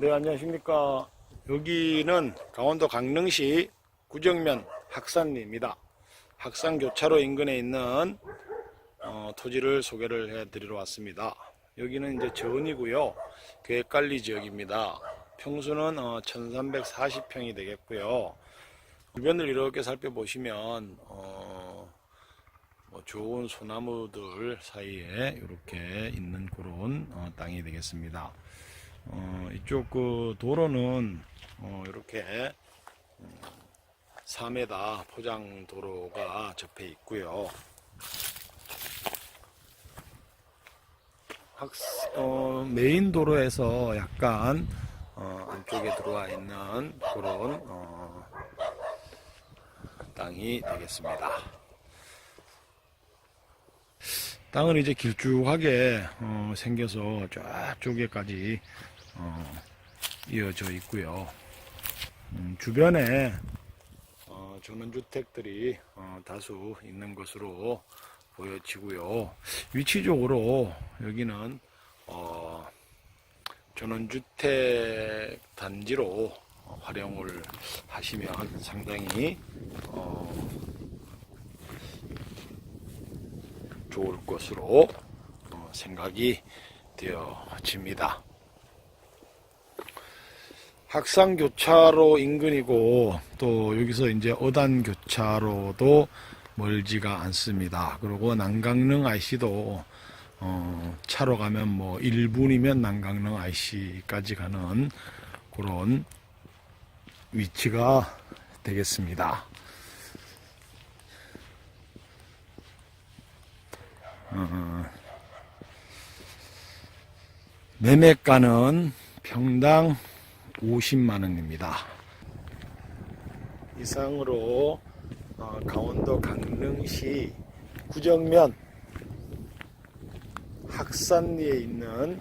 네, 안녕하십니까. 여기는 강원도 강릉시 구정면 학산리입니다. 학산교차로 인근에 있는 어, 토지를 소개를 해드리러 왔습니다. 여기는 이제 전이고요. 계획관리 지역입니다. 평수는 어, 1340평이 되겠고요. 주변을 이렇게 살펴보시면 어, 뭐 좋은 소나무들 사이에 이렇게 있는 그런 어, 땅이 되겠습니다. 어, 이쪽 그 도로는 어, 이렇게 음, 4m 포장 도로가 접해 있고요. 학, 어, 메인 도로에서 약간 어, 안쪽에 들어와 있는 그런 어, 땅이 되겠습니다. 땅은 이제 길쭉하게 어, 생겨서 저쪽에까지 어, 이어져 있고요. 음, 주변에 어, 전원주택들이 어, 다수 있는 것으로 보여지고요. 위치적으로 여기는 어, 전원주택 단지로 어, 활용을 하시면 상당히 어, 좋을 것으로 어, 생각이 되어집니다. 학상 교차로 인근이고 또 여기서 이제 어단 교차로도 멀지가 않습니다. 그리고 난강릉 IC도 어, 차로 가면 뭐 1분이면 난강릉 IC까지 가는 그런 위치가 되겠습니다. 어, 매매가는 평당 50만 원입니다. 이상으로 어, 강원도 강릉시 구정면 학산리에 있는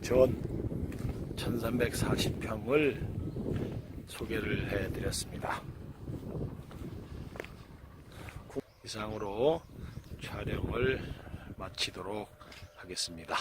전 1340평을 소개를 해드렸습니다. 이상으로 촬영을 마치도록 하겠습니다.